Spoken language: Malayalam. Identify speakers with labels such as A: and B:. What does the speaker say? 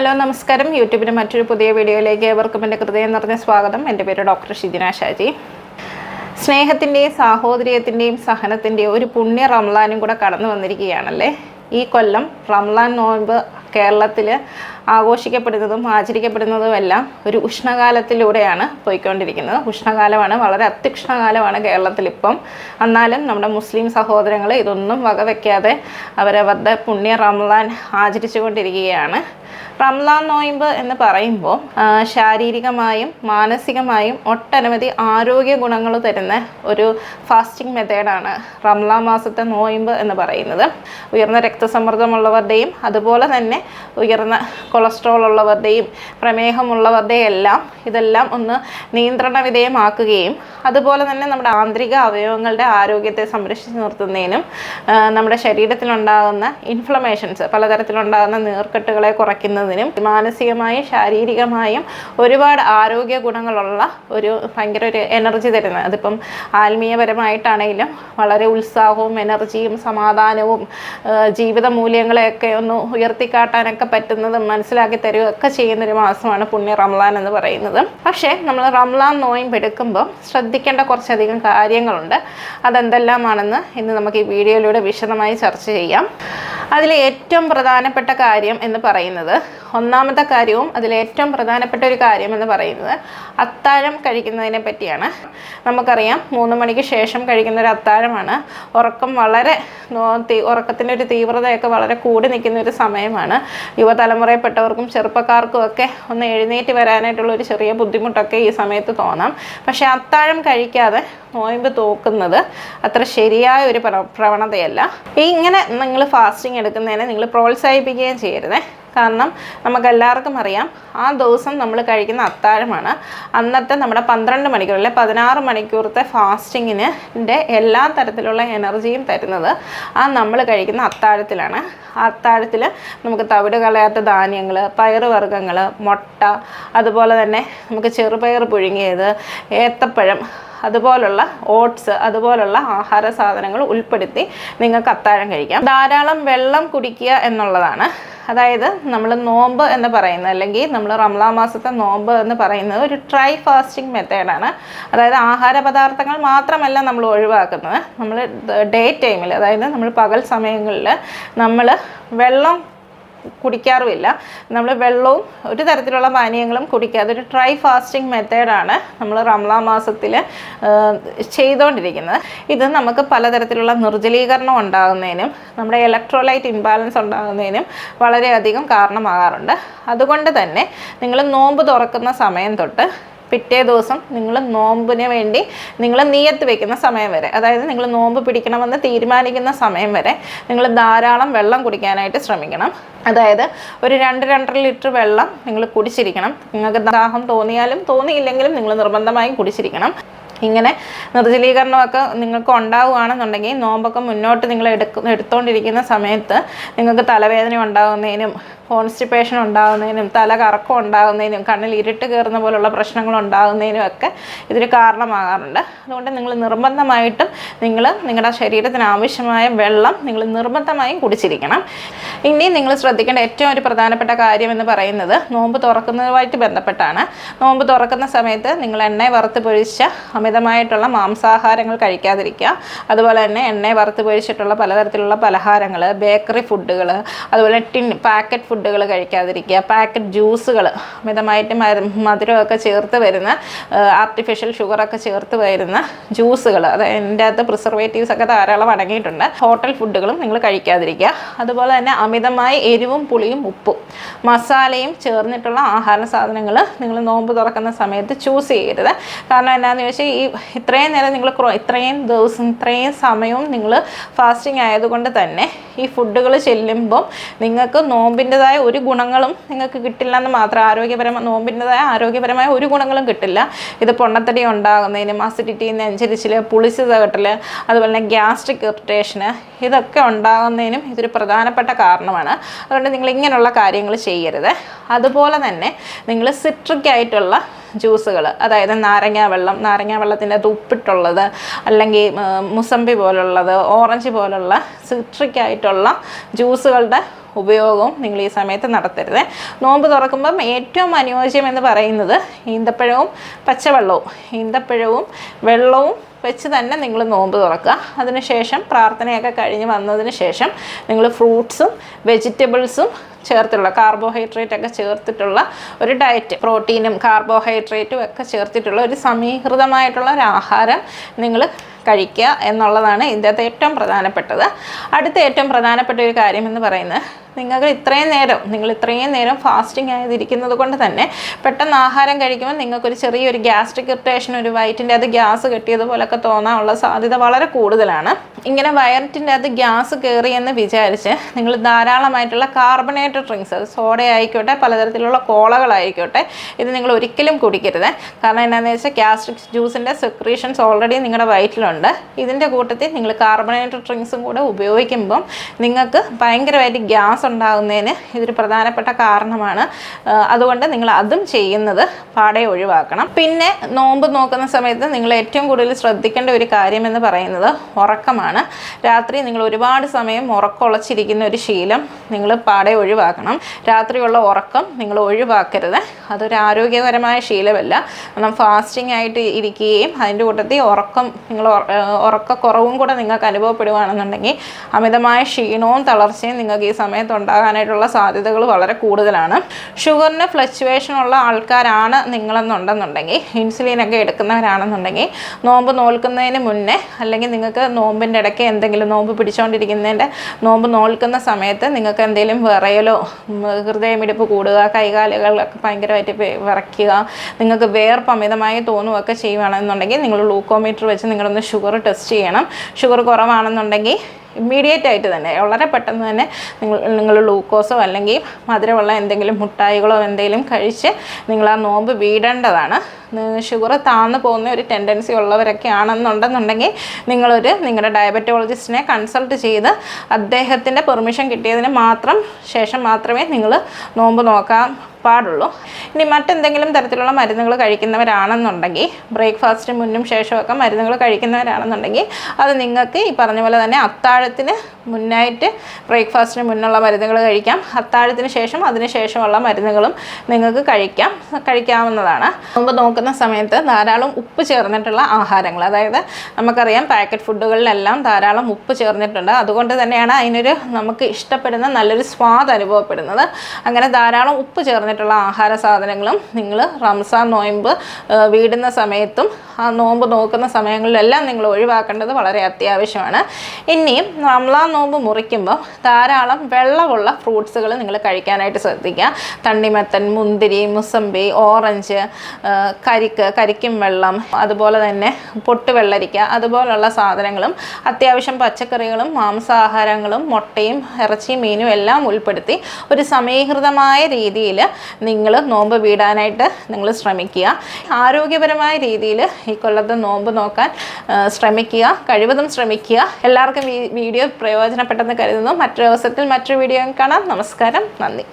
A: ഹലോ നമസ്കാരം. യൂട്യൂബിന്റെ മറ്റൊരു പുതിയ വീഡിയോയിലേക്ക് ഏവർക്കും എന്റെ ഹൃദയം നിറഞ്ഞ സ്വാഗതം. എന്റെ പേര് ഡോക്ടർ ഷിജിന ഷാജി. സ്നേഹത്തിന്റെയും സാഹോദര്യത്തിന്റെയും സഹനത്തിന്റെയും ഒരു പുണ്യ റംലാനും കൂടെ കടന്നു വന്നിരിക്കുകയാണല്ലേ? ഈ കൊല്ലം റംലാൻ നോയമ്പ് കേരളത്തിൽ ആഘോഷിക്കപ്പെടുന്നതും ആചരിക്കപ്പെടുന്നതും എല്ലാം ഒരു ഉഷ്ണകാലത്തിലൂടെയാണ് പോയിക്കൊണ്ടിരിക്കുന്നത്. ഉഷ്ണകാലമാണ് വളരെ അത്യുഷ്ണകാലമാണ് കേരളത്തിൽ ഇപ്പം. എന്നാലും നമ്മുടെ മുസ്ലിം സഹോദരങ്ങൾ ഇതൊന്നും വകവെക്കാതെ അവരവരുടെ പുണ്യ റംലാൻ ആചരിച്ചുകൊണ്ടിരിക്കുകയാണ്. റംലാൻ നോയിമ്പ് എന്ന് പറയുമ്പോൾ ശാരീരികമായും മാനസികമായും ഒട്ടനവധി ആരോഗ്യ ഗുണങ്ങൾ തരുന്ന ഒരു ഫാസ്റ്റിംഗ് മെത്തേഡാണ് റംലാ മാസത്തെ നോയിമ്പ് എന്ന് പറയുന്നത്. ഉയർന്ന രക്തസമ്മർദ്ദമുള്ളവരുടെയും അതുപോലെ തന്നെ ഉയർന്ന കൊളസ്ട്രോൾ ഉള്ളവരുടെയും പ്രമേഹമുള്ളവരുടെയും എല്ലാം ഇതെല്ലാം ഒന്ന് നിയന്ത്രണ വിധേയമാക്കുകയും അതുപോലെ തന്നെ നമ്മുടെ ആന്തരിക അവയവങ്ങളുടെ ആരോഗ്യത്തെ സംരക്ഷിച്ച് നിർത്തുന്നതിനും നമ്മുടെ ശരീരത്തിലുണ്ടാകുന്ന ഇൻഫ്ലമേഷൻസ് പലതരത്തിലുണ്ടാകുന്ന നീർക്കെട്ടുകളെ കുറയ്ക്കുന്നതിനും മാനസികമായും ശാരീരികമായും ഒരുപാട് ആരോഗ്യ ഗുണങ്ങളുള്ള ഒരു ഭയങ്കര ഒരു എനർജി തരുന്ന അതിപ്പം ആത്മീയപരമായിട്ടാണെങ്കിലും വളരെ ഉത്സാഹവും എനർജിയും സമാധാനവും ജീവിത മൂല്യങ്ങളെയൊക്കെ ഒന്ന് ഉയർത്തിക്കാട്ടാനൊക്കെ പറ്റുന്നതും മനസ്സിലാക്കി തരികയൊക്കെ ചെയ്യുന്നൊരു മാസമാണ് പുണ്യ റംലാൻ എന്ന് പറയുന്നത്. പക്ഷേ നമ്മൾ റംലാൻ നോയമ്പ് എടുക്കുമ്പോൾ ശ്രദ്ധിക്കേണ്ട കുറച്ചധികം കാര്യങ്ങളുണ്ട്. അതെന്തെല്ലാമാണെന്ന് ഇന്ന് നമുക്ക് ഈ വീഡിയോയിലൂടെ വിശദമായി ചർച്ച ചെയ്യാം. അതിൽ ഏറ്റവും പ്രധാനപ്പെട്ട കാര്യം എന്ന് പറയുന്നത് ഒന്നാമത്തെ കാര്യവും അതിൽ ഏറ്റവും പ്രധാനപ്പെട്ട ഒരു കാര്യം എന്ന് പറയുന്നത് അത്താഴം കഴിക്കുന്നതിനെ പറ്റിയാണ്. നമുക്കറിയാം മൂന്ന് മണിക്ക് ശേഷം കഴിക്കുന്ന ഒരു അത്താഴമാണ്. ഉറക്കം വളരെ ഉറക്കത്തിന്റെ ഒരു തീവ്രതയൊക്കെ വളരെ കൂടി നിൽക്കുന്ന ഒരു സമയമാണ്. യുവതലമുറയിൽപ്പെട്ടവർക്കും ചെറുപ്പക്കാർക്കും ഒക്കെ ഒന്ന് എഴുന്നേറ്റ് വരാനായിട്ടുള്ള ഒരു ചെറിയ ബുദ്ധിമുട്ടൊക്കെ ഈ സമയത്ത് തോന്നാം. പക്ഷേ അത്താഴം കഴിക്കാതെ നോയമ്പ് തോക്കുന്നത് അത്ര ശരിയായ ഒരു പ്ര- പ്രവണതയല്ല. ഇങ്ങനെ നിങ്ങൾ ഫാസ്റ്റിംഗ് എടുക്കുന്നതിനെ നിങ്ങൾ പ്രോത്സാഹിപ്പിക്കുകയും ചെയ്യരുതേ. കാരണം നമുക്ക് എല്ലാവർക്കും അറിയാം ആ ദിവസം നമ്മൾ കഴിക്കുന്ന അത്താഴമാണ്. അന്നത്തെ നമ്മുടെ പന്ത്രണ്ട് മണിക്കൂർ അല്ലെ പതിനാറ് മണിക്കൂറത്തെ ഫാസ്റ്റിങ്ങിന്റെ എല്ലാ തരത്തിലുള്ള എനർജിയും തരുന്നത് ആ നമ്മൾ കഴിക്കുന്ന അത്താഴത്തിലാണ്. അത്താഴത്തിൽ നമുക്ക് തവിട് കളയാത്ത ധാന്യങ്ങൾ പയറുവർഗങ്ങൾ മുട്ട അതുപോലെ തന്നെ നമുക്ക് ചെറുപയർ പുഴുങ്ങിയത് ഏത്തപ്പഴം അതുപോലുള്ള ഓട്സ് അതുപോലുള്ള ആഹാര സാധനങ്ങൾ ഉൾപ്പെടുത്തി നിങ്ങൾക്ക് അത്താഴം കഴിക്കാം. ധാരാളം വെള്ളം കുടിക്കുക എന്നുള്ളതാണ്. അതായത് നമ്മൾ നോമ്പ് എന്ന് പറയുന്നത് അല്ലെങ്കിൽ നമ്മൾ റംലാ മാസത്തെ നോമ്പ് എന്ന് പറയുന്നത് ഒരു ട്രൈ ഫാസ്റ്റിംഗ് മെത്തേഡാണ് അതായത് ആഹാര പദാർത്ഥങ്ങൾ മാത്രമല്ല നമ്മൾ ഒഴിവാക്കുന്നത്. നമ്മൾ ഡേ ടൈമിൽ അതായത് നമ്മൾ പകൽ സമയങ്ങളിൽ നമ്മൾ വെള്ളം കുടിക്കാറുമില്ല. നമ്മൾ വെള്ളവും ഒരു തരത്തിലുള്ള പാനീയങ്ങളും കുടിക്കാതെ ഒരു ട്രൈ ഫാസ്റ്റിംഗ് മെത്തേഡാണ് നമ്മൾ റംലാ മാസത്തിൽ ചെയ്തുകൊണ്ടിരിക്കുന്നത് ഇത് നമുക്ക് പലതരത്തിലുള്ള നിർജലീകരണം ഉണ്ടാകുന്നതിനും നമ്മുടെ ഇലക്ട്രോലൈറ്റ് ഇംബാലൻസ് ഉണ്ടാകുന്നതിനും വളരെയധികം കാരണമാകാറുണ്ട്. അതുകൊണ്ട് തന്നെ നിങ്ങൾ നോമ്പ് തുറക്കുന്ന സമയം തൊട്ട് പിറ്റേ ദിവസം നിങ്ങൾ നോമ്പിന് വേണ്ടി നിങ്ങൾ നീയത്ത് വെക്കുന്ന സമയം വരെ അതായത് നിങ്ങൾ നോമ്പ് പിടിക്കണമെന്ന് തീരുമാനിക്കുന്ന സമയം വരെ നിങ്ങൾ ധാരാളം വെള്ളം കുടിക്കാനായിട്ട് ശ്രമിക്കണം. അതായത് ഒരു രണ്ട് രണ്ടര ലിറ്റർ വെള്ളം നിങ്ങൾ കുടിച്ചിരിക്കണം. നിങ്ങൾക്ക് ദാഹം തോന്നിയാലും തോന്നിയില്ലെങ്കിലും നിങ്ങൾ നിർബന്ധമായും കുടിച്ചിരിക്കണം. ഇങ്ങനെ നിർജലീകരണമൊക്കെ നിങ്ങൾക്ക് ഉണ്ടാവുകയാണെന്നുണ്ടെങ്കിൽ നോമ്പൊക്കെ മുന്നോട്ട് നിങ്ങൾ എടുക്ക എടുത്തുകൊണ്ടിരിക്കുന്ന സമയത്ത് നിങ്ങൾക്ക് തലവേദന ഉണ്ടാകുന്നതിനും കോൺസ്റ്റിപ്പേഷൻ ഉണ്ടാകുന്നതിനും തല കറക്കം ഉണ്ടാകുന്നതിനും കണ്ണിൽ ഇരുട്ട് കയറുന്ന പോലുള്ള പ്രശ്നങ്ങൾ ഉണ്ടാകുന്നതിനും ഒക്കെ ഇതൊരു കാരണമാകാറുണ്ട്. അതുകൊണ്ട് നിങ്ങൾ നിർബന്ധമായിട്ടും നിങ്ങൾ നിങ്ങളുടെ ശരീരത്തിന് ആവശ്യമായ വെള്ളം നിങ്ങൾ നിർബന്ധമായും കുടിച്ചിരിക്കണം. ഇനി നിങ്ങൾ ശ്രദ്ധിക്കേണ്ട ഏറ്റവും ഒരു പ്രധാനപ്പെട്ട കാര്യം എന്ന് പറയുന്നത് നോമ്പ് തുറക്കുന്നതുമായിട്ട് ബന്ധപ്പെട്ടാണ്. നോമ്പ് തുറക്കുന്ന സമയത്ത് നിങ്ങൾ എണ്ണ വറുത്ത് പൊഴിച്ച അമിതമായിട്ടുള്ള മാംസാഹാരങ്ങൾ കഴിക്കാതിരിക്കുക. അതുപോലെ തന്നെ എണ്ണ വറുത്ത് പൊഴിച്ചിട്ടുള്ള പലതരത്തിലുള്ള പലഹാരങ്ങൾ ബേക്കറി ഫുഡുകൾ അതുപോലെ ടിൻ പാക്കറ്റ് ഫുഡുകൾ കഴിക്കാതിരിക്കുക. പാക്കറ്റ് ജ്യൂസുകൾ അമിതമായിട്ട് മധുരമൊക്കെ ചേർത്ത് വരുന്ന ആർട്ടിഫിഷ്യൽ ഷുഗറൊക്കെ ചേർത്ത് വരുന്ന ജ്യൂസുകൾ അത് എന്റെ അകത്ത് പ്രിസർവേറ്റീവ്സ് ഒക്കെ ധാരാളം അടങ്ങിയിട്ടുണ്ട്. ഹോട്ടൽ ഫുഡുകളും നിങ്ങൾ കഴിക്കാതിരിക്കുക. അതുപോലെ തന്നെ അമിതമായി എരിവും പുളിയും ഉപ്പും മസാലയും ചേർന്നിട്ടുള്ള ആഹാര സാധനങ്ങൾ നിങ്ങൾ നോമ്പ് തുറക്കുന്ന സമയത്ത് ചൂസ് ചെയ്യരുത്. കാരണം എന്താണെന്ന് ചോദിച്ചാൽ ഇത്രയും നേരം നിങ്ങൾ ഇത്രയും ദിവസം ഇത്രയും സമയവും നിങ്ങൾ ഫാസ്റ്റിംഗ് ആയതുകൊണ്ട് തന്നെ ഈ ഫുഡുകൾ ചെല്ലുമ്പം നിങ്ങൾക്ക് നോമ്പിന്റെതായ ഒരു ഗുണങ്ങളും നിങ്ങൾക്ക് കിട്ടില്ല എന്ന് മാത്രം ആരോഗ്യപരമായ നോമ്പിന്റെതായ ആരോഗ്യപരമായ ഒരു ഗുണങ്ങളും കിട്ടില്ല. ഇത് പൊണ്ണത്തടി ഉണ്ടാകുന്നതിനും അസിഡിറ്റി നെഞ്ചരിച്ചിൽ പുളിച്ച് തകട്ടൽ അതുപോലെ തന്നെ ഗ്യാസ്ട്രിക് ഇറിറ്റേഷന് ഇതൊക്കെ ഉണ്ടാകുന്നതിനും ഇതൊരു പ്രധാനപ്പെട്ട കാരണമാണ്. അതുകൊണ്ട് നിങ്ങൾ ഇങ്ങനെയുള്ള കാര്യങ്ങൾ ചെയ്യരുത്. അതുപോലെ തന്നെ നിങ്ങൾ സിട്രിക് ആയിട്ടുള്ള ജ്യൂസുകൾ അതായത് നാരങ്ങ വെള്ളം. നാരങ്ങ വെള്ളത്തിന്റെ ഉപ്പിട്ടുള്ളത് അല്ലെങ്കിൽ മുസമ്പി പോലുള്ളത് ഓറഞ്ച് പോലുള്ള സിട്രിക്കായിട്ടുള്ള ജ്യൂസുകളുടെ ഉപയോഗവും നിങ്ങൾ ഈ സമയത്ത് നടത്തരുത്. നോമ്പ് തുറക്കുമ്പം ഏറ്റവും അനുയോജ്യം എന്ന് പറയുന്നത് ഈന്തപ്പഴവും പച്ചവെള്ളവും. ഈന്തപ്പഴവും വെള്ളവും വെച്ച് തന്നെ നിങ്ങൾ നോമ്പ് തുറക്കുക. അതിനുശേഷം പ്രാർത്ഥനയൊക്കെ കഴിഞ്ഞ് വന്നതിന് ശേഷം നിങ്ങൾ ഫ്രൂട്ട്സും വെജിറ്റബിൾസും ചേർത്തുള്ള കാർബോഹൈഡ്രേറ്റ് ഒക്കെ ചേർത്തിട്ടുള്ള ഒരു ഡയറ്റ് പ്രോട്ടീനും കാർബോഹൈഡ്രേറ്റും ഒക്കെ ചേർത്തിട്ടുള്ള ഒരു സമീകൃതമായിട്ടുള്ള ഒരു ആഹാരം നിങ്ങൾ കഴിക്കുക എന്നുള്ളതാണ് ഇതിന്റെ ഏറ്റവും പ്രധാനപ്പെട്ടത്. അടുത്ത ഏറ്റവും പ്രധാനപ്പെട്ട ഒരു കാര്യം എന്ന് പറയുന്നത് നിങ്ങൾക്ക് ഇത്രയും നേരം നിങ്ങൾ ഇത്രയും നേരം ഫാസ്റ്റിംഗ് ആയതിരിക്കുന്നത് കൊണ്ട് തന്നെ പെട്ടെന്ന് ആഹാരം കഴിക്കുമ്പോൾ നിങ്ങൾക്കൊരു ചെറിയൊരു ഗ്യാസ്ട്രിക് ഇറിറ്റേഷൻ ഒരു വയറ്റിന്റെ അത് ഗ്യാസ് കെട്ടിയതുപോലൊക്കെ തോന്നാനുള്ള സാധ്യത വളരെ കൂടുതലാണ്. ഇങ്ങനെ വയറ്റിന്റെ അത് ഗ്യാസ് കയറി എന്ന് വിചാരിച്ച് നിങ്ങൾ ധാരാളമായിട്ടുള്ള കാർബണേറ്റഡ് ഡ്രിങ്ക്സ് അത് സോഡ ആയിക്കോട്ടെ പലതരത്തിലുള്ള കോളകളായിക്കോട്ടെ ഇത് നിങ്ങൾ ഒരിക്കലും കുടിക്കരുത്. കാരണം എന്താണെന്ന് വെച്ചാൽ ഗ്യാസ്ട്രിക് ജ്യൂസിന്റെ സെക്രീഷൻസ് ഓൾറെഡി നിങ്ങളുടെ വയറ്റിലുണ്ട്. ഇതിന്റെ കൂട്ടത്തിൽ നിങ്ങൾ കാർബണേറ്റഡ് ഡ്രിങ്ക്സും കൂടെ ഉപയോഗിക്കുമ്പം നിങ്ങൾക്ക് ഭയങ്കരമായിട്ട് ഗ്യാസ് ഉണ്ടാകുന്നതിന് ഇതൊരു പ്രധാനപ്പെട്ട കാരണമാണ്. അതുകൊണ്ട് നിങ്ങൾ അതും ചെയ്യുന്നത് പാടെ ഒഴിവാക്കണം. പിന്നെ നോമ്പ് നോക്കുന്ന സമയത്ത് നിങ്ങൾ ഏറ്റവും കൂടുതൽ ശ്രദ്ധിക്കേണ്ട ഒരു കാര്യം എന്ന് പറയുന്നത് ഉറക്കമാണ്. രാത്രി നിങ്ങൾ ഒരുപാട് സമയം ഉറക്കമുളച്ചിരിക്കുന്ന ഒരു ശീലം നിങ്ങൾ പാടെ ഒഴിവാക്കണം. രാത്രിയുള്ള ഉറക്കം നിങ്ങൾ ഒഴിവാക്കരുത്. അതൊരു ആരോഗ്യകരമായ ശീലമല്ല. കാരണം ഫാസ്റ്റിംഗ് ആയിട്ട് ഇരിക്കുകയും അതിന്റെ കൂട്ടത്തിൽ ഉറക്കം നിങ്ങൾ ഉറക്കക്കുറവും കൂടെ നിങ്ങൾക്ക് അനുഭവപ്പെടുകയാണെന്നുണ്ടെങ്കിൽ അമിതമായ ക്ഷീണവും തളർച്ചയും നിങ്ങൾക്ക് ഈ സമയത്ത് ഉണ്ടാകാനായിട്ടുള്ള സാധ്യതകൾ വളരെ കൂടുതലാണ്. ഷുഗറിന് ഫ്ലക്ച്വേഷൻ ഉള്ള ആൾക്കാരാണ് നിങ്ങളെന്നുണ്ടെന്നുണ്ടെങ്കിൽ ഇൻസുലിനൊക്കെ എടുക്കുന്നവരാണെന്നുണ്ടെങ്കിൽ നോമ്പ് നോൽക്കുന്നതിന് മുന്നേ അല്ലെങ്കിൽ നിങ്ങൾക്ക് നോമ്പിന്റെ ഇടയ്ക്ക് എന്തെങ്കിലും നോമ്പ് പിടിച്ചുകൊണ്ടിരിക്കുന്നതിന്റെ നോമ്പ് നോൽക്കുന്ന സമയത്ത് നിങ്ങൾക്ക് എന്തെങ്കിലും വിറയലോ ഉം, ഹൃദയമിടിപ്പ് കൂടുക കൈകാലുകളൊക്കെ ഭയങ്കരമായിട്ട് വിറയ്ക്കുക നിങ്ങൾക്ക് വേർപ്പ് അമിതമായി തോന്നുകയൊക്കെ ചെയ്യുകയാണെന്നുണ്ടെങ്കിൽ നിങ്ങൾ ഗ്ലൂക്കോമീറ്റർ വെച്ച് നിങ്ങളൊന്ന് ഷുഗർ ടെസ്റ്റ് ചെയ്യണം. ഷുഗർ കുറവാണെന്നുണ്ടെങ്കിൽ ഇമ്മീഡിയറ്റ് ആയിട്ട് തന്നെ വളരെ പെട്ടെന്ന് തന്നെ നിങ്ങൾ നിങ്ങൾ ഗ്ലൂക്കോസോ അല്ലെങ്കിൽ മധുരമുള്ള എന്തെങ്കിലും മുട്ടായികളോ എന്തെങ്കിലും കഴിച്ച് നിങ്ങൾ ആ നോമ്പ് വീടേണ്ടതാണ്. ഷുഗർ താഴ്ന്നു പോകുന്ന ഒരു ടെൻഡൻസി ഉള്ളവരൊക്കെ ആണെന്നുണ്ടെന്നുണ്ടെങ്കിൽ നിങ്ങളൊരു നിങ്ങളുടെ ഡയബറ്റോളജിസ്റ്റിനെ കൺസൾട്ട് ചെയ്ത് അദ്ദേഹത്തിന്റെ പെർമിഷൻ കിട്ടിയതിന് മാത്രം ശേഷം മാത്രമേ നിങ്ങൾ നോമ്പ് നോക്കാൻ പാടുള്ളൂ ഇനി മറ്റെന്തെങ്കിലും തരത്തിലുള്ള മരുന്നുകൾ കഴിക്കുന്നവരാണെന്നുണ്ടെങ്കിൽ ബ്രേക്ക്ഫാസ്റ്റിന് മുന്നും ശേഷമൊക്കെ മരുന്നുകൾ കഴിക്കുന്നവരാണെന്നുണ്ടെങ്കിൽ അത് നിങ്ങൾക്ക് ഈ പറഞ്ഞ പോലെ തന്നെ അത്താഴത്തിന് മുന്നായിട്ട് ബ്രേക്ക്ഫാസ്റ്റിന് മുന്നുള്ള മരുന്നുകൾ കഴിക്കാം. അത്താഴത്തിന് ശേഷം അതിന് ശേഷമുള്ള മരുന്നുകളും നിങ്ങൾക്ക് കഴിക്കാം. കഴിക്കാവുന്നതാണ്. മുമ്പ് നോക്കുന്ന സമയത്ത് ധാരാളം ഉപ്പ് ചേർന്നിട്ടുള്ള ആഹാരങ്ങൾ അതായത് നമുക്കറിയാം പാക്കറ്റ് ഫുഡുകളിലെല്ലാം ധാരാളം ഉപ്പ് ചേർന്നിട്ടുണ്ട്. അതുകൊണ്ട് തന്നെയാണ് അതിനൊരു നമുക്ക് ഇഷ്ടപ്പെടുന്ന നല്ലൊരു സ്വാദ് അനുഭവപ്പെടുന്നത്. അങ്ങനെ ധാരാളം ഉപ്പ് ചേർന്നിട്ടുള്ള ആഹാര സാധനങ്ങളും നിങ്ങൾ റംസാൻ നോയമ്പ് വീടുന്ന സമയത്തും ആ നോമ്പ് നോക്കുന്ന സമയങ്ങളിലെല്ലാം നിങ്ങൾ ഒഴിവാക്കേണ്ടത് വളരെ അത്യാവശ്യമാണ്. ഇനിയും റംലാൻ നോമ്പ് മുറിക്കുമ്പോൾ ധാരാളം വെള്ളമുള്ള ഫ്രൂട്ട്സുകൾ നിങ്ങൾ കഴിക്കാനായിട്ട് ശ്രദ്ധിക്കുക. തണ്ണിമത്തൻ മുന്തിരി മുസമ്പി ഓറഞ്ച് കരിക്ക് കരിക്കും വെള്ളം അതുപോലെ തന്നെ പൊട്ടുവെള്ളരിക്ക അതുപോലുള്ള സാധനങ്ങളും അത്യാവശ്യം പച്ചക്കറികളും മാംസാഹാരങ്ങളും മുട്ടയും ഇറച്ചിയും മീനും എല്ലാം ഉൾപ്പെടുത്തി ഒരു സമീകൃതമായ രീതിയിൽ നിങ്ങൾ നോമ്പ് വീടാനായിട്ട് നിങ്ങൾ ശ്രമിക്കുക. ആരോഗ്യപരമായ രീതിയിൽ ഈ കൊല്ലത്തെ നോമ്പ് നോക്കാൻ ശ്രമിക്കുക കഴിവതും ശ്രമിക്കുക. എല്ലാവർക്കും ഈ വീഡിയോ പ്രയോജനപ്പെട്ടെന്ന് കരുതുന്നു. മറ്റൊരു അവസരത്തിൽ മറ്റൊരു വീഡിയോ കാണാം. നമസ്കാരം. നന്ദി.